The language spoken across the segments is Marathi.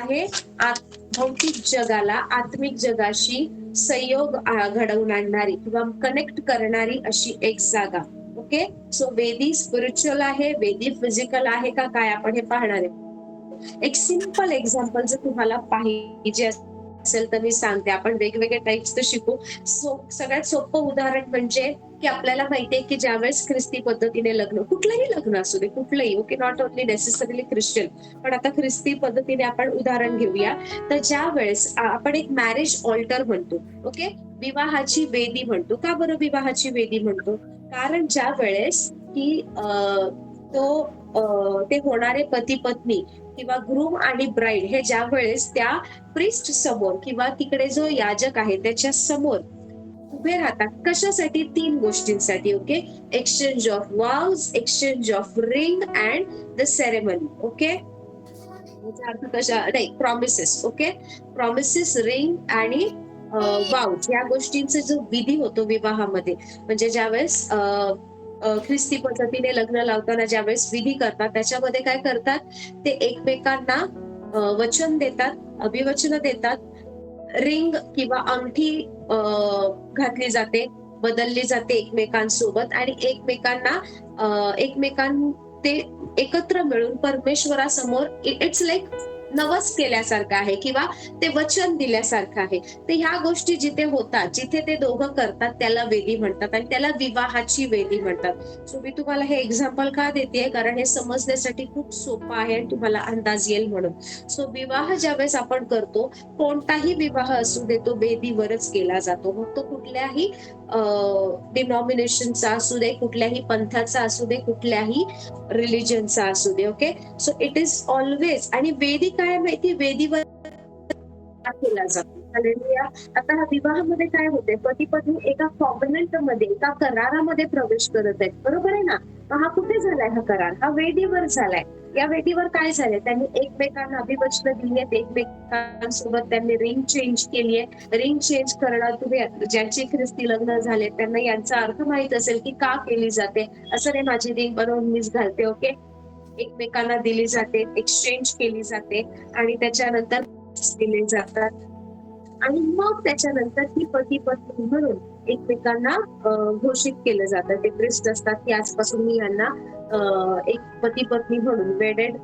आहे. भौतिक जगाला आत्मिक जगाशी संयोग घडवून आणणारी किंवा कनेक्ट करणारी अशी एक जागा. ओके सो वेदी स्पिरिच्युअल आहे. वेदी फिजिकल आहे का? काय आपण हे पाहणार आहे. एक सिंपल एक्झाम्पल जर तुम्हाला पाहिजे असेल तर मी सांगते. आपण वेगवेगळे टाईप्स तर शिकू. सो सगळ्यात सोपं उदाहरण म्हणजे की आपल्याला माहितीये की ज्यावेळेस ख्रिस्ती पद्धतीने लग्न कुठलंही लग्न असू दे कुठलंही okay not only necessarily Christian पण आता ख्रिस्ती पद्धतीने आपण उदाहरण घेऊया. तर ज्या वेळेस आपण एक मॅरेज ऑल्टर म्हणतो ओके विवाहाची वेदी म्हणतो. का बरं विवाहाची वेदी म्हणतो? कारण ज्या वेळेस की तो ते होणारे पती पत्नी किंवा ग्रूम आणि ब्राईड हे ज्या वेळेस त्या प्रिस्ट समोर किंवा तिकडे जो याजक आहे त्याच्यासमोर उभे राहतात कशासाठी? तीन गोष्टींसाठी okay exchange of vows exchange of ring and the ceremony okay याचा अर्थ कशा? नाही प्रॉमिसेस ओके प्रॉमिसेस रिंग आणि वाव या गोष्टींचा जो विधी होतो विवाहामध्ये म्हणजे ज्यावेळेस ख्रिस्ती पद्धतीने लग्न लावताना ज्यावेळेस विधी करतात त्याच्यामध्ये काय करतात? ते एकमेकांना वचन देतात अभिवचन देतात. रिंग किंवा अंगठी अं, घातली जाते बदलली जाते एकमेकांसोबत आणि एकमेकांना एकमेकां ते एकत्र मिळून परमेश्वरासमोर इट्स लाईक नवस केल्यासारखं आहे किंवा ते वचन दिल्यासारखं आहे. तर ह्या गोष्टी जिथे होतात जिथे ते दोघं करतात त्याला वेदी म्हणतात आणि त्याला विवाहाची वेदी म्हणतात. सो मी तुम्हाला हे एक्झाम्पल का देते कारण हे समजण्यासाठी खूप सोपं आहे आणि तुम्हाला अंदाज येईल म्हणून. सो विवाह ज्यावेळेस आपण करतो कोणताही विवाह असू दे तो वेदीवरच केला जातो. मग तो कुठल्याही डिनॉमिनेशनचा असू दे कुठल्याही पंथाचा असू दे कुठल्याही रिलिजनचा असू दे okay so it is always आणि वेदी काय माहिती? वेदीवर केला जातो. आता हा विवाहामध्ये काय होते पती पत्नी एका कॉम्बिनेंटमध्ये एका करारामध्ये प्रवेश करत आहेत. बरोबर आहे ना? हा कुठे झालाय हा करार? हा वेदीवर झालाय. या भेटीवर काय झालंय? त्यांनी एकमेकांना अभिवचन दिली आहेत एकमेकांसोबत त्यांनी रिंग चेंज केली आहे रिंग चेंज करणं तुम्ही ज्यांचे ख्रिस्ती लग्न झाले त्यांना यांचा अर्थ माहीत असेल की का केली जाते? असं नाही माझी रिंग बनवून मीच घालते ओके एकमेकांना दिली जाते एक्सचेंज केली जाते आणि त्याच्यानंतर दिले जातात. आणि मग त्याच्यानंतर ती पती पत्नी म्हणून एकमेकांना घोषित केलं जातं. ते प्रिस्ट असतात की आजपासून मी यांना एक पती पत्नी म्हणून wedded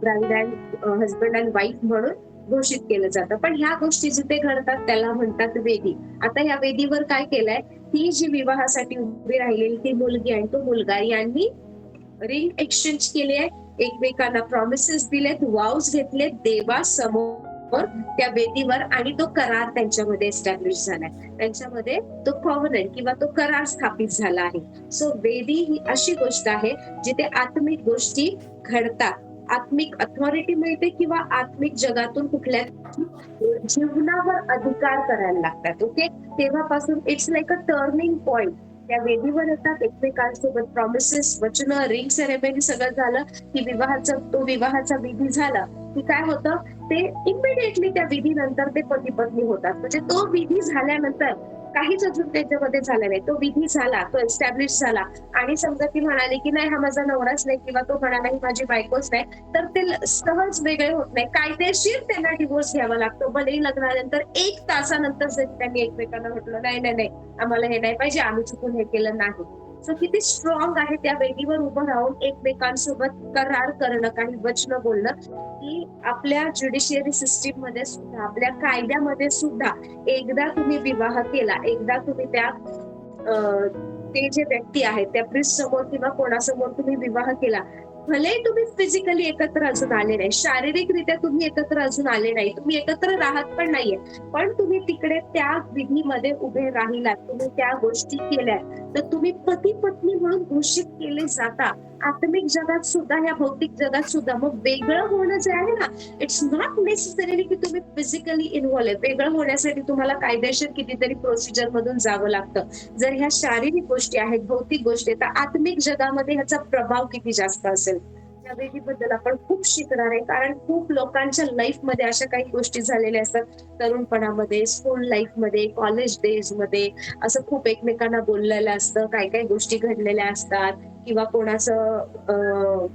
bride and husband and wife म्हणून घोषित केलं जातं. पण ह्या गोष्टी जिथे घडतात त्याला म्हणतात वेदी. आता ह्या वेदीवर काय केलंय? ही जी विवाहासाठी उभी राहिलेली ती मुलगी आणि तो मुलगा यांनी रिंग एक्सचेंज केली आहे. एकमेकांना प्रॉमिसेस दिलेत वाव्स घेतलेत. देवासमोर त्या वेदीवर आणि तो करार त्यांच्यामध्ये एस्टॅब्लिश झालाय. त्यांच्यामध्ये तो कॉव्हनंट किंवा तो करार स्थापित झाला आहे. सो वेदी ही अशी गोष्ट आहे जिथे आत्मिक गोष्टी घडतात. आत्मिक अथॉरिटी मिळते किंवा आत्मिक जगातून कुठल्या जीवनावर अधिकार करायला लागतात ओके तेव्हापासून it's like a turning point त्या वेदीवर येतात एकमेकांसोबत प्रॉमिसेस वचन रिंग सेरेमनी सगळं झालं की विवाहाचा तो विवाहाचा विधी झाला. की काय होतं? ते इमिडिएटली त्या विधीनंतर ते पती पत्नी होतात. म्हणजे तो विधी झाल्यानंतर काहीच अजून त्याच्यामध्ये झाला नाही. तो विधी झाला तो एस्टॅब्लिश झाला. आणि समजा ती म्हणाली की नाही हा माझा नवराच नाही किंवा तो म्हणाला ही माझी बायकोच नाही तर ते सहज वेगळे होत नाही. कायदेशीर त्यांना डिवोर्स घ्यावा लागतो. भलेही लग्नानंतर एक तासानंतर जरी त्यांनी एकमेकांना म्हटलं नाही नाही नाही आम्हाला हे नाही पाहिजे आम्ही चुकून हे केलं नाही. सो किती स्ट्रॉंग आहे त्या वेदीवर उभं राहून एकमेकांसोबत करार करणं काही वचन बोलणं की आपल्या ज्युडिशियरी सिस्टीममध्ये सुद्धा आपल्या कायद्यामध्ये सुद्धा एकदा तुम्ही विवाह केला एकदा तुम्ही त्या ते जे व्यक्ती आहेत त्या प्रिस्ट समोर किंवा कोणासमोर तुम्ही विवाह केला भले तुम्ही फिजिकली एकत्र अजून आले नाही शारीरिकरित्या तुम्ही एकत्र अजून आले नाही तुम्ही एकत्र राहत पण नाहीये पण तुम्ही तिकडे त्या विधीमध्ये उभे राहिलात तुम्ही त्या गोष्टी केल्या तर तुम्ही पती पत्नी म्हणून घोषित केले जाता. आत्मिक जगात सुद्धा या भौतिक जगात सुद्धा मग वेगळं होणं जे आहे ना इट्स नॉट नेसेसरीली की तुम्ही फिजिकली इन्व्हॉल्व आहे. वेगळं होण्यासाठी तुम्हाला कायदेशीर कितीतरी प्रोसिजर मधून जावं लागतं. जर ह्या शारीरिक गोष्टी आहेत भौतिक गोष्टी आहेत तर आत्मिक जगामध्ये ह्याचा प्रभाव किती जास्त असेल? या वेदीबद्दल आपण खूप शिकणार आहे. कारण खूप लोकांच्या लाईफमध्ये अशा काही गोष्टी झालेल्या असतात. तरुणपणामध्ये स्कूल लाईफमध्ये कॉलेज डेजमध्ये असं खूप एकमेकांना बोललेलं असतं. काही काही गोष्टी घडलेल्या असतात. किंवा कोणाचं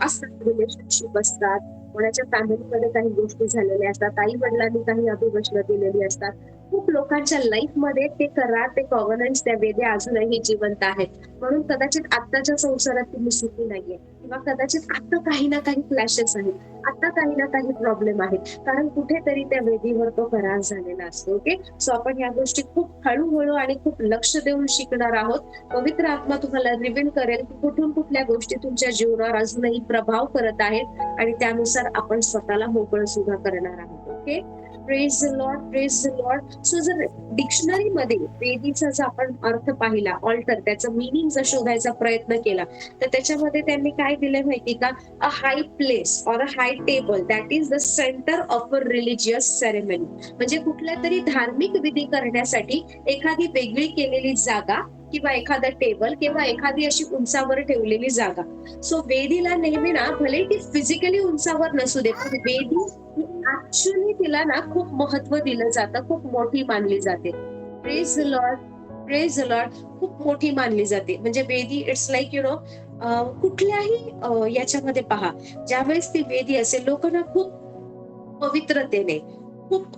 असतात रिलेशनशिप असतात. कोणाच्या फॅमिलीमध्ये काही गोष्टी झालेल्या असतात. आई वडिलांनी काही अभिवचनं दिलेली असतात. खूप लोकांच्या लाईफमध्ये ते करार ते कॉव्हनन्स त्या वेद्या अजूनही जिवंत आहेत. म्हणून कदाचित आत्ताच्या संसारात तुम्ही सुखी नाहीये. किंवा कदाचित आता काही ना काही क्लॅशेस आहेत. आता काही ना काही प्रॉब्लेम आहेत. कारण कुठेतरी त्या वेदीवर तो करार झालेला असतो ओके सो आपण या गोष्टी खूप हळूहळू आणि खूप लक्ष देऊन शिकणार आहोत. पवित्र आत्मा तुम्हाला रिव्हील करेल की कुठून कुठल्या गोष्टी तुमच्या जीवनावर अजूनही प्रभाव करत आहेत आणि त्यानुसार आपण स्वतःला मोकळं सुद्धा करणार आहोत okay praise lord praise lord so जर डिक्शनरी मध्ये वेदीचा जर आपण अर्थ पाहिला ऑल्टर त्याचं मिनिंग जर शोधायचा प्रयत्न केला तर त्याच्यामध्ये त्यांनी काय दिलंय माहिती का? A high place or a high table that is the centre of a religious ceremony म्हणजे कुठल्या तरी धार्मिक विधी करण्यासाठी एखादी वेगळी केलेली जागा किंवा एखादा टेबल किंवा एखादी अशी उंचावर ठेवलेली जागा. सो वेदीला नेहमी ना भले ती फिजिकली उंचावर नसू दे पण वेदी ऍक्च्युअली तिला ना खूप महत्त्व दिलं जातं खूप मोठी मानली जाते. प्रेज लॉर्ड प्रेज लॉर्ड खूप मोठी मानली जाते. म्हणजे वेदी इट्स लाईक यु नो कुठल्याही याच्यामध्ये पहा. ज्यावेळेस ती वेदी असेल लोकांना खूप पवित्रतेने खूप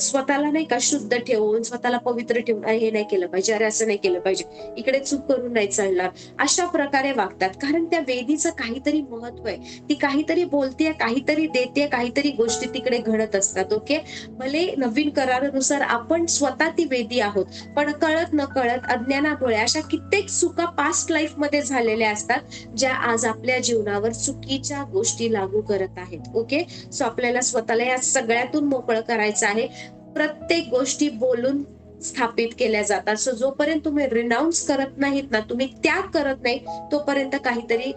स्वतःला नाही का शुद्ध ठेवून स्वतःला पवित्र ठेवून हे नाही केलं पाहिजे अरे असं नाही केलं पाहिजे. इकडे चूक करून नाही चालणार. अशा प्रकारे वागतात. कारण त्या वेदीचं काहीतरी महत्त्व आहे. ती काहीतरी बोलते काहीतरी देते काहीतरी गोष्टी तिकडे घडत असतात ओके? भले नवीन करारानुसार आपण स्वतः ती वेदी आहोत पण कळत न कळत अज्ञानामुळे अशा कित्येक चुका पास्ट लाईफमध्ये झालेल्या असतात ज्या आज आपल्या जीवनावर चुकीच्या गोष्टी लागू करत आहेत ओके? सो आपल्याला स्वतःला या सगळ्यातून मोकळं करायचं आहे. प्रत्येक गोष्टी बोलून स्थापित केल्या जातात. सो जोपर्यंत तुम्ही रिनाऊन्स करत नाहीत ना तुम्ही त्याग करत नाही तोपर्यंत काहीतरी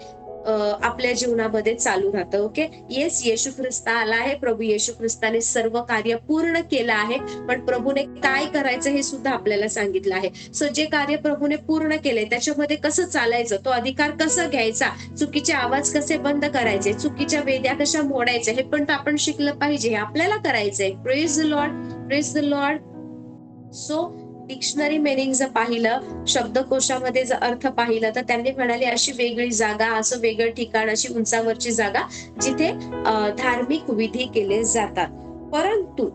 आपल्या जीवनामध्ये चालू राहतं ओके? येस येशू ख्रिस्त आला आहे प्रभू येशू ख्रिस्ताने सर्व कार्य पूर्ण केलं आहे पण प्रभूने काय करायचं हे सुद्धा आपल्याला सांगितलं आहे. सो जे कार्य प्रभूने पूर्ण केले त्याच्यामध्ये कसं चालायचं? तो अधिकार कसा घ्यायचा? चुकीचे आवाज कसे बंद करायचे? चुकीच्या वेद्या कशा मोडायच्या? हे पण आपण शिकलं पाहिजे हे आपल्याला करायचंय. Praise the lord praise the lord so dictionary meaning जर पाहिलं शब्दकोशामध्ये जर अर्थ पाहिलं तर त्यांनी म्हणाले अशी वेगळी जागा असं वेगळं ठिकाण अशी उंचावरची जागा जिथे धार्मिक विधी केले जातात. परंतु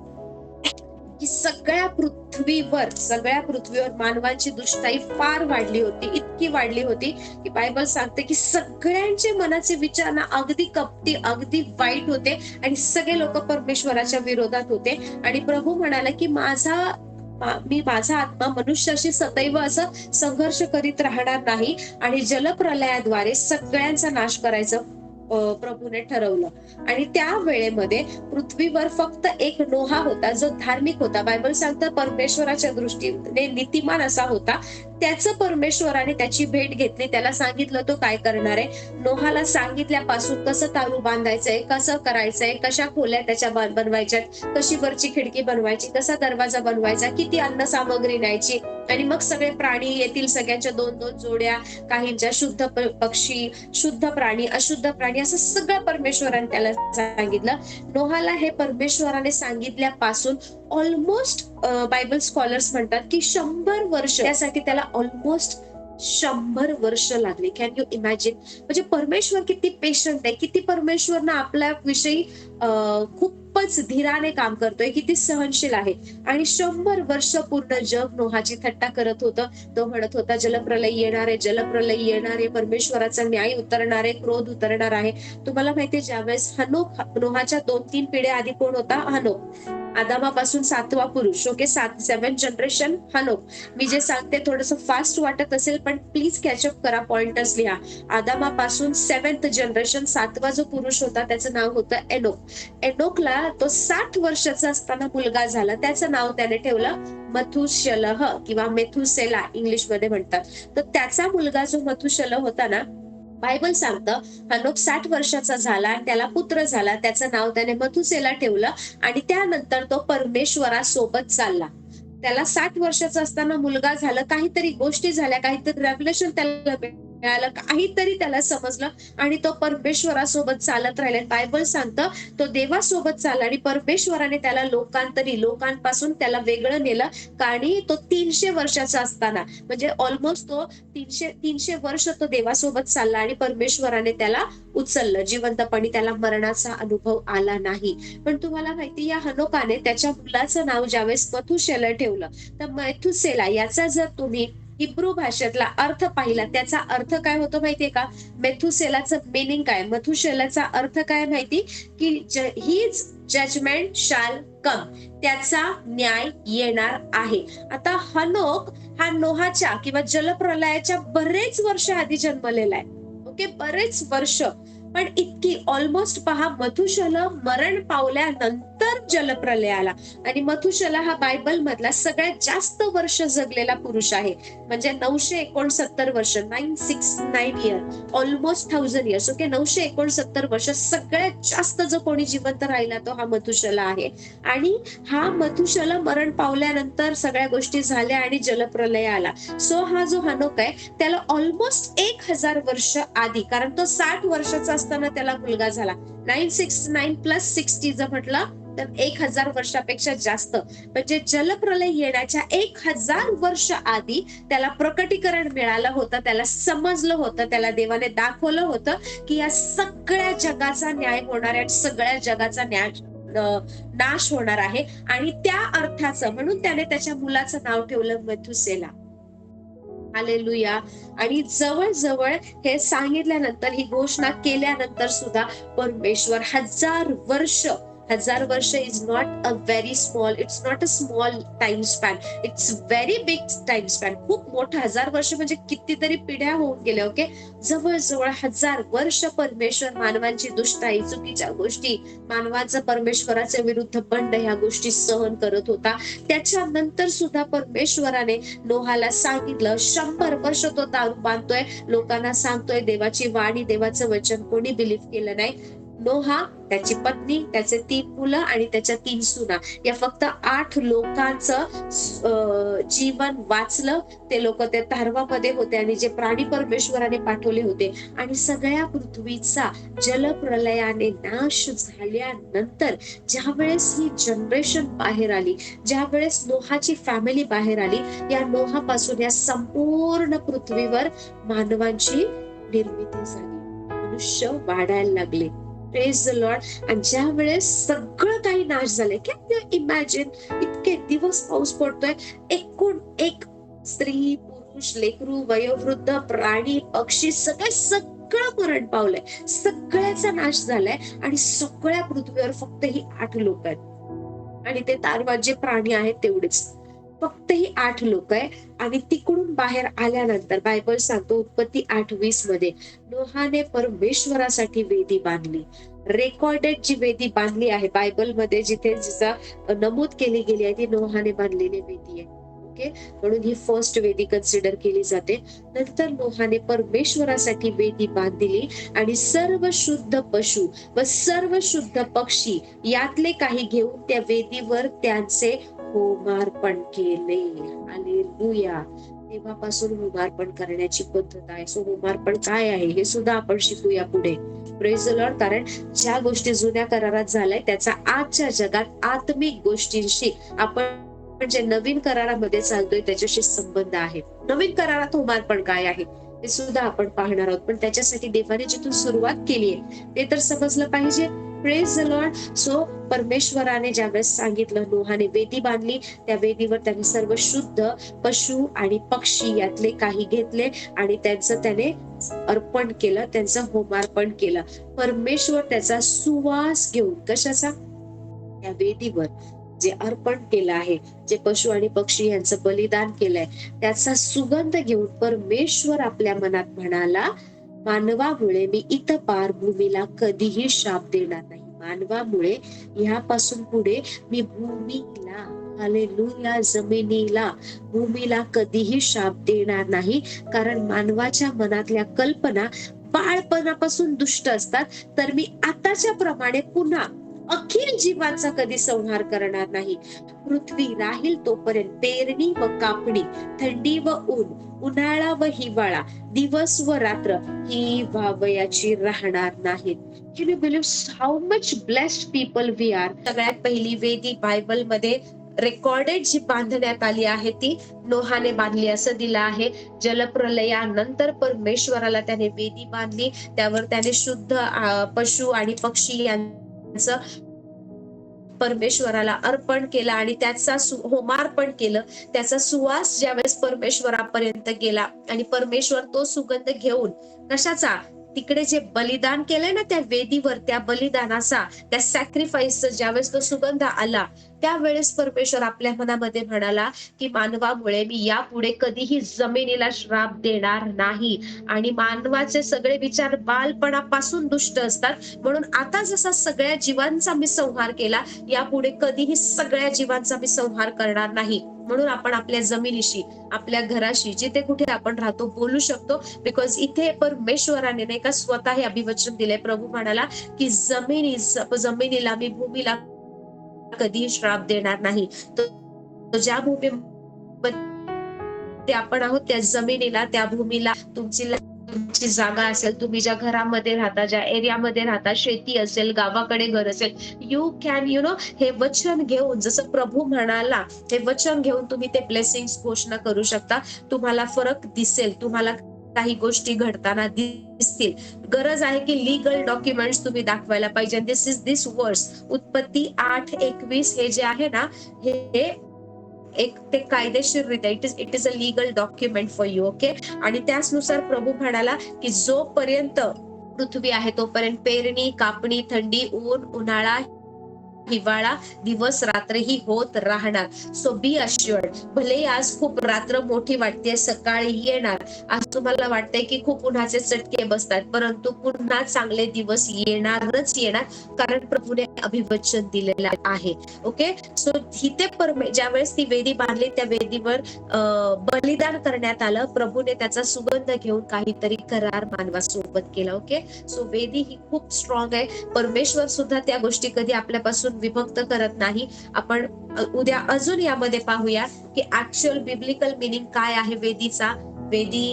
सगळ्या पृथ्वीवर सगळ्या पृथ्वीवर मानवांची दुष्टाई फार वाढली होती इतकी वाढली होती की बायबल सांगते की सगळ्यांचे मनाचे विचार ना अगदी कपटी अगदी वाईट होते आणि सगळे लोक परमेश्वराच्या विरोधात होते. आणि प्रभू म्हणाला की माझा मी माझा आत्मा मनुष्याशी सदैव असं संघर्ष करीत राहणार नाही आणि जलप्रलयाद्वारे सगळ्यांचा नाश करायचं प्रभूने ठरवलं. आणि त्या वेळेमध्ये पृथ्वीवर फक्त एक नोहा होता जो धार्मिक होता. बायबल सांगतं परमेश्वराच्या दृष्टीने नीतिमान असा होता. त्याचं परमेश्वराने त्याची भेट घेतली. त्याला सांगितलं तो काय करणार आहे? नोहाला सांगितल्यापासून कसं तारू बांधायचंय कसं करायचंय कशा खोल्या त्याच्या बनवायच्या बनवायच्यात कशी वरची खिडकी बनवायची कसा दरवाजा बनवायचा किती अन्न सामग्री न्यायची आणि मग सगळे प्राणी येतील सगळ्यांच्या दोन दोन जोड्या काहींच्या शुद्ध पक्षी शुद्ध प्राणी अशुद्ध प्राणी असं सगळं परमेश्वराने त्याला सांगितलं. नोहाला हे परमेश्वराने सांगितल्यापासून ऑलमोस्ट बायबल स्कॉलर्स म्हणतात की शंभर वर्ष त्यासाठी त्याला ऑलमोस्ट शंभर वर्ष लागले. कॅन यू इमॅजिन म्हणजे परमेश्वर किती पेशंट आहे किती परमेश्वर ना आपल्या विषयी खूपच धीराने काम करतोय किती सहनशील आहे. आणि शंभर वर्ष पूर्ण जग नोहाची थट्टा करत होतं. तो म्हणत होता जलप्रलय येणार आहे जलप्रलय येणार आहे. परमेश्वराचा न्याय उतरणार आहे क्रोध उतरणार आहे. तुम्हाला माहितीये ज्यावेळेस हनोक नोहाच्या दोन तीन पिढ्या आधी कोण होता? हनोक. आदामापासून सातवा पुरुष. ओके सात सेवन जनरेशन हनोक. मी जे सांगते थोडस फास्ट वाटत असेल पण प्लीज कॅचअप करा पॉइंटर्स लिहा. आदामापासून सेव्हन्थ जनरेशन सातवा जो पुरुष होता त्याचं नाव होतं एनोक. एनोकला तो साठ वर्षाचा असताना मुलगा झाला. त्याचं नाव त्याने ठेवलं मथुशलह किंवा मेथुसेला इंग्लिशमध्ये म्हणतात. तर त्याचा मुलगा जो मथुशल होता ना बायबल सांगतं हनोक साठ वर्षाचा झाला आणि त्याला पुत्र झाला त्याचं नाव त्याने मथुसेला ठेवलं आणि त्यानंतर तो परमेश्वरासोबत चालला. त्याला साठ वर्षाचा असताना मुलगा झाला काहीतरी गोष्टी झाल्या काहीतरी रेव्हल्युशन त्याला मिळालं. काहीतरी त्याला समजलं आणि तो परमेश्वरासोबत चालत राहिला. बायबल सांगतं तो देवासोबत चालला आणि परमेश्वराने त्याला लोकांतरी लोकांपासून त्याला वेगळं नेलं. आणि तो तीनशे वर्षाचा असताना म्हणजे ऑलमोस्ट तो तीनशे तीनशे वर्ष तो देवासोबत चालला आणि परमेश्वराने त्याला उचललं. जिवंतपणी त्याला मरणाचा अनुभव आला नाही. पण तुम्हाला माहिती या हनोकाने त्याच्या मुलाचं नाव ज्यावेळेस मथुशेला ठेवलं तर मैथुसेला याचा जर तुम्ही हिब्रू भाषेतला अर्थ पाहिला त्याचा अर्थ काय होतो माहितीये का? मेथुसेलाचं मिनिंग काय? मथुशेलाचा अर्थ काय माहिती? की हीच जजमेंट शाल कम त्याचा न्याय येणार आहे. आता हनोक हा नोहाच्या किंवा जलप्रलयाच्या बरेच वर्ष आधी जन्मलेला आहे. ओके? बरेच वर्ष. पण इतकी ऑलमोस्ट पहा मथुशल मरण पावल्यानंतर जलप्रलय आला आणि मथुशला हा बायबल मधला सगळ्यात जास्त वर्ष जगलेला पुरुष आहे. म्हणजे नऊशे एकोणसत्तर वर्ष nine six nine year almost thousand years okay नऊशे एकोणसत्तर वर्ष सगळ्यात जास्त जो कोणी जिवंत राहिला तो हा मथुशला आहे. आणि हा मथुशला मरण पावल्यानंतर सगळ्या गोष्टी झाल्या आणि जलप्रलय आला सो हा जो हनोक आहे त्याला ऑलमोस्ट एक हजार वर्ष आधी कारण तो साठ वर्षाचा असताना त्याला मुलगा झाला. Nine six nine plus sixty जर म्हटलं तर एक हजार वर्षापेक्षा जास्त. म्हणजे जलप्रलय येण्याच्या एक हजार वर्ष आधी त्याला प्रकटीकरण मिळालं होतं त्याला समजलं होतं त्याला देवाने दाखवलं होतं की या सगळ्या जगाचा न्याय होणार आहे सगळ्या जगाचा न्याय नाश होणार आहे. आणि त्या अर्थाचं म्हणून त्याने त्याच्या मुलाचं नाव ठेवलं मथुसेला हालेलुया आणि जवळजवळ हे सांगितल्यानंतर ही घोषणा केल्यानंतर सुद्धा परमेश्वर हजार वर्ष हजार वर्ष is not a very small it's not a small time span it's very big time span खूप मोठं हजार वर्ष म्हणजे कितीतरी पिढ्या होऊन गेल्या ओके जवळजवळ हजार वर्ष परमेश्वर मानवांची दुष्टाई चुकीच्या गोष्टी मानवाचा परमेश्वराच्या विरुद्ध बंड ह्या गोष्टी सहन करत होता. त्याच्यानंतर सुद्धा परमेश्वराने नोहाला सांगितलं शंभर वर्ष तो दारू बांधतोय. लोकांना सांगतोय देवाची वाणी देवाचं वचन कोणी बिलीव्ह केलं नाही? नोहा त्याची पत्नी त्याचे तीन मुलं आणि त्याच्या तीन सुना. या फक्त आठ लोकांचं जीवन वाचलं. ते लोक त्या तारवामध्ये होते आणि जे प्राणी परमेश्वराने पाठवले होते. आणि सगळ्या पृथ्वीचा जलप्रलयाने नाश झाल्यानंतर ज्या वेळेस ही जनरेशन बाहेर आली ज्या वेळेस नोहाची फॅमिली बाहेर आली या नोहापासून या संपूर्ण पृथ्वीवर मानवांची निर्मिती झाली. मनुष्य वाढायला लागले. प्रेज द लॉर्ड आणि ज्या वेळेस सगळं काही नाश झालंय कॅन यू इमॅजिन इतके दिवस पाऊस पडतोय? एकूण एक स्त्री पुरुष लेकरू वयोवृद्ध प्राणी पक्षी सगळे सगळं मरण पावलंय. सगळ्याचा नाश झालाय आणि सगळ्या पृथ्वीवर फक्त ही आठ लोक आहेत. आणि ते तारवात जे प्राणी आहेत तेवढेच. फक्त ही आठ लोक आहे. आणि तिकडून बाहेर आल्यानंतर बायबल सांगतो उत्पत्ती आठ वीसमध्ये नोहाने परमेश्वरासाठी वेदी बांधली. रेकॉर्डेड जी वेदी बांधली आहे बायबलमध्ये जिथे जिचा नमूद केली गेली आहे ती नोहाने बांधलेली वेदी आहे. ओके म्हणून ही फर्स्ट वेदी कन्सिडर केली जाते. नंतर नोहाने परमेश्वरासाठी वेदी बांधली. आणि सर्व शुद्ध पशु व सर्व शुद्ध पक्षी यातले काही घेऊन त्या वेदीवर त्यांचे होमार्पण केले. लुया तेव्हापासून होमार्पण करण्याची पद्धत आहे. सो होमार्पण काय आहे? हे सुद्धा आपण शिकूया पुढे. प्रेज लॉर्ड कारण ज्या गोष्टी जुन्या करारात झाल्या त्याचा आजच्या जगात आत्मिक गोष्टींशी आपण जे नवीन करारामध्ये चालतोय त्याच्याशी संबंध आहे. नवीन करारात होमार्पण काय आहे? ते सुद्धा आपण पाहणार आहोत. पण त्याच्यासाठी देवाने जिथून सुरुवात केली आहे ते तर समजलं पाहिजे. प्रेज द लॉर्ड सो परमेश्वराने ज्यावेळेस सांगितलं नोहाने वेदी बांधली त्या वेदीवर त्याने सर्व शुद्ध पशु आणि पक्षी यातले काही घेतले आणि त्यांचं त्याने अर्पण केलं त्यांचं होमार्पण केलं. परमेश्वर त्याचा सुवास घेऊन कशाचा? त्या वेदीवर जे अर्पण केलं आहे जे पशु आणि पक्षी यांचं बलिदान केलंय त्याचा सुगंध घेऊन परमेश्वर आपल्या मनात म्हणाला मानवामुळे मी इथं पार भूमीला कधीही शाप देणार नाही. मानवामुळे ह्यापासून पुढे मी भूमीला हालेलुया जमिनीला भूमीला कधीही शाप देणार नाही. कारण मानवाच्या मनातल्या कल्पना बाळपणापासून दुष्ट असतात. तर मी आताच्या प्रमाणे पुन्हा अखिल जीवांचा कधी संहार करणार नाही. पृथ्वी राहील तोपर्यंत पेरणी व कापणी थंडी व ऊन उन्हाळा व हिवाळा दिवस व रात्र ही वावयाची राहणार नाहीत. Can you believe how much blessed people we are सगळ्यात पहिली वेदी बायबलमध्ये रेकॉर्डेड जी बांधण्यात आली आहे ती नोहाने बांधली असं दिलं आहे. जलप्रलयानंतर परमेश्वराला त्याने वेदी बांधली. त्यावर त्याने शुद्ध पशु आणि पक्षी यांना परमेश्वराला अर्पण केलं आणि त्याचा होमार्पण केलं. त्याचा सुवास ज्यावेळेस परमेश्वरापर्यंत गेला आणि परमेश्वर तो सुगंध घेऊन कशाचा? तिकडे जे बलिदान केलंय ना त्या वेदीवर त्या बलिदानाचा त्या सॅक्रिफाईसचा ज्यावेळेस तो सुगंध आला त्यावेळेस परमेश्वर आपल्या मनामध्ये म्हणाला की मानवामुळे मी यापुढे कधीही जमिनीला श्राप देणार नाही. आणि मानवाचे सगळे विचार बालपणापासून दुष्ट असतात. म्हणून आता जसा सगळ्या जीवांचा मी संहार केला यापुढे कधीही सगळ्या जीवांचा मी संहार करणार नाही. म्हणून आपण आपल्या जमिनीशी आपल्या घराशी जिथे कुठे आपण राहतो बोलू शकतो. बिकॉज इथे परमेश्वराने नाही का स्वतः हे अभिवचन दिले प्रभू म्हणाला की जमिनी जमिनीला मी भूमीला कधीही श्राप देणार नाही. तर ज्या भूमी आपण आहोत त्या जमिनीला त्या भूमीला तुमची तुमची जागा असेल तुम्ही ज्या घरामध्ये राहता ज्या एरियामध्ये राहता शेती असेल गावाकडे घर असेल यू कॅन यु नो हे वचन घेऊन जसं प्रभू म्हणाला हे वचन घेऊन तुम्ही ते ब्लेसिंग घोषणा करू शकता. तुम्हाला फरक दिसेल तुम्हाला काही गोष्टी घडताना दिसतील. गरज आहे की लिगल डॉक्युमेंट्स तुम्ही दाखवायला पाहिजे. दिस इज दिस वर्स उत्पत्ती आठ एकवीस हे जे आहे ना हे एक ते कायदेशीररित्या it is it is a legal document for you okay आणि त्याचनुसार प्रभू म्हणाला की जोपर्यंत पृथ्वी आहे तोपर्यंत पेरणी कापणी थंडी ऊन उन्हाळा हिवाळा दिवस रात्रही होत राहणार. सो बी अश्युअर्ड भले आज खूप रात्र मोठी वाटते सकाळी येणार. आज तुम्हाला वाटतंय की खूप उन्हाचे चटके बसतात परंतु पुन्हा चांगले दिवस येणारच येणार कारण प्रभूने अभिवचन दिलेलं आहे. ओके सो तिथे परमे ज्यावेळेस ती वेदी बांधली त्या वेदीवर बलिदान करण्यात आलं. प्रभूने त्याचा सुगंध घेऊन काहीतरी करार मानवासोबत केला. ओके सो वेदी ही खूप स्ट्रॉंग आहे. परमेश्वर सुद्धा त्या गोष्टी कधी आपल्यापासून विभक्त करत नाही. आपण उद्या अजून यामध्ये पाहूया की ऍक्च्युअल बिब्लिकल मिनिंग काय आहे वेदीचा. वेदी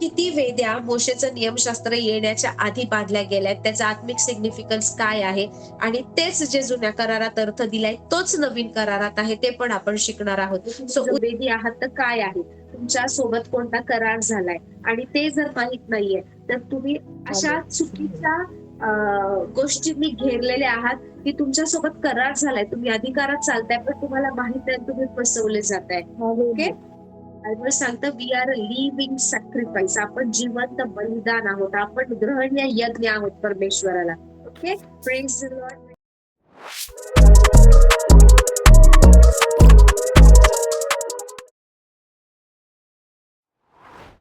किती वेद्या मोशेचं नियमशास्त्र येण्याच्या आधी बांधल्या गेल्यात त्याचा आत्मिक सिग्निफिकन्स काय आहे? आणि तेच जे जुन्या करारात अर्थ दिलाय तोच नवीन करारात आहे ते पण आपण शिकणार आहोत. सो वेदी आहात तर काय आहे तुमच्यासोबत कोणता करार झालाय? आणि ते जर माहीत नाहीये तर तुम्ही अशा चुकीच्या गोष्टींनी घेरलेले आहात की तुमच्यासोबत करार झालाय. तुम्ही अधिकारात चालताय पण तुम्हाला माहीत आहे तुम्ही फसवले जात आहे ओके? बायबल सांगतं वी आर लिव्हिंग सॅक्रिफाईस आपण जिवंत बलिदान आहोत. आपण ग्रहणीय यज्ञ आहोत परमेश्वराला. ओके? फ्रेंड्स